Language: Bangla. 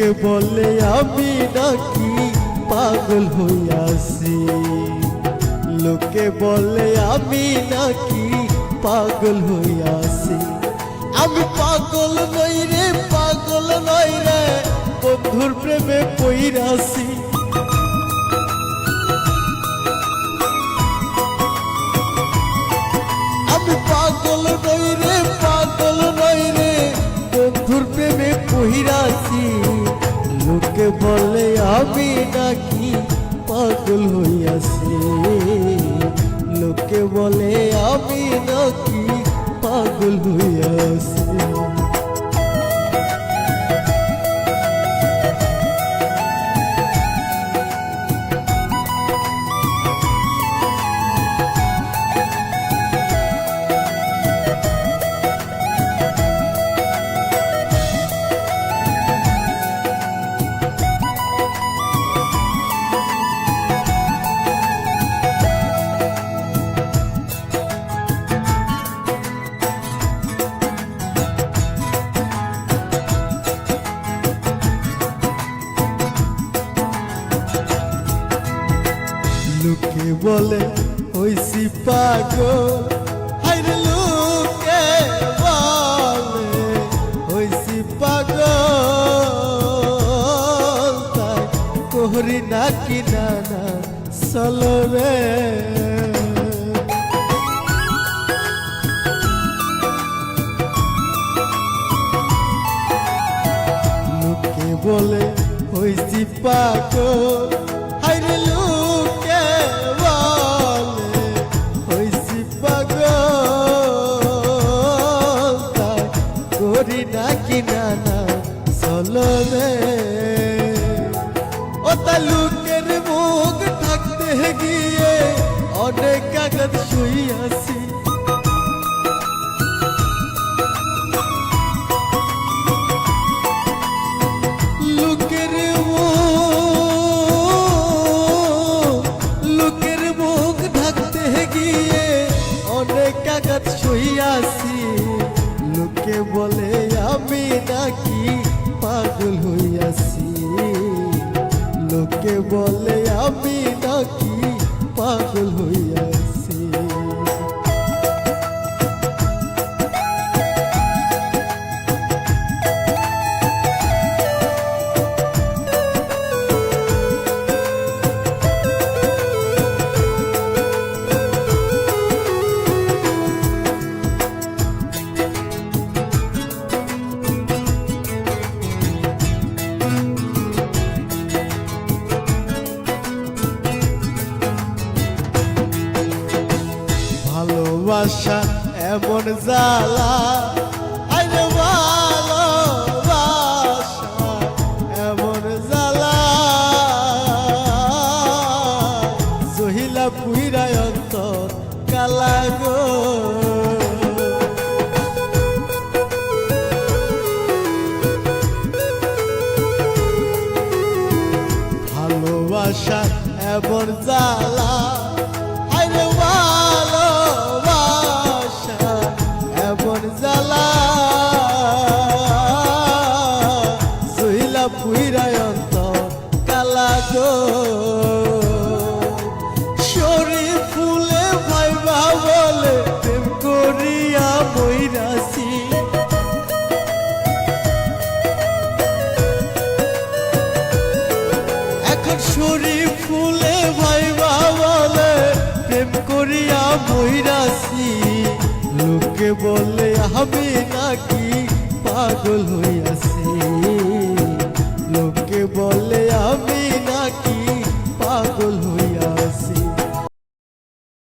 লোকে বলে, আমি নাকি পাগল হইয়াছি লোকে বলে, আমি নাকি পাগল হইয়াছি আমি পাগল নই রে, পাগল নই রে, বন্ধুর প্রেমে পইরাছি প্রেমে পহিরাছি লোকে বলে আমি নাকি পাগল হইয়াছি। লোকে বলে আমি নাকি পাগল হইয়াছি। লোকে বলে হইছি পাগল হাইরে লোকে বলে হইছি পাগল তাই কোহরি না কি না না চলবে বলে হইছি পাগল চলবে ও তা লোকের মুখ থাকতে গিয়ে অনেক কাগজ শুইয়াছি গিয়ে অনেক কাগজ শুইয়াছি লোকে বলে আমি নাকি পাগল হইয়াছি। লোকে বলে আমি নাকি পাগল হইয়াছি? ভালোবাসা এমন জ্বালা। আইরে ভালোবাসা এমন জ্বালা। জহিলা পুহিরায় অন্তর কালা গো। কালা গো ফুলে ভাইবা বলে, প্রেম করিয়া বইরাছি এখন শরীর ফুলে ভাইবা বলে, প্রেম করিয়া বইরাছি লোকে বলে, আমি নাকি পাগল হইয়াছি।